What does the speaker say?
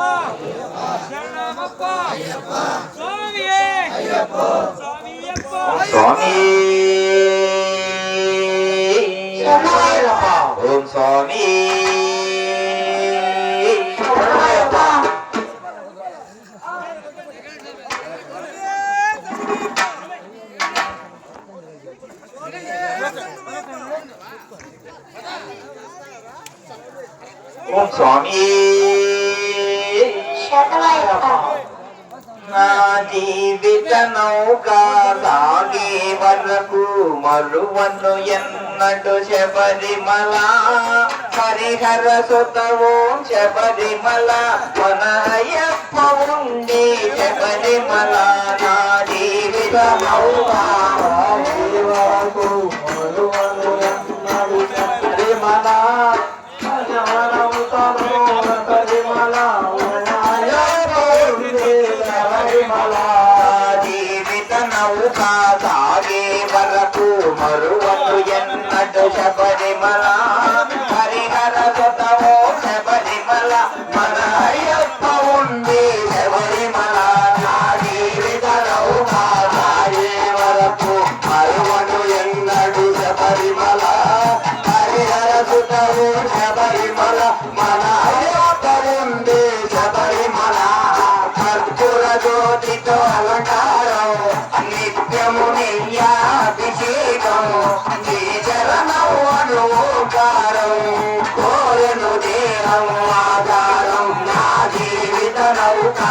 ஐயப்பா! சரணமப்பா சுவாமியே! சுவாமியப்பா சுவாமி! ஓம் சுவாமி! ஓம் சுவாமி! నా జీవిత నౌక సాగే వరకు మరువను ఎన్నడు శబరిమల. హరిహర సుతవో శబరిమల. మన అయ్యప్ప ఉండి శబరిమల. నా జీవిత నౌక వరకు నౌక సాగే వరకు మరువను ఎన్నడు శబరిమల. హరిహర సుతవో శబరిమల. మన అయ్యప్ప ఉంది శబరిమల. నా జీవిత సాగే వరకు మరువను ఎన్నడు శబరిమల. హరిహర సుతవో శబరిమల. మన అయ్యప్ప ఉంది శబరిమల. కర్పూర జ్యోతితో నిత్యము నెయ్యాభిషేకం నీ చరణం అనుకారం కోరను దేహము ఆధారం నా జీవిత నౌకా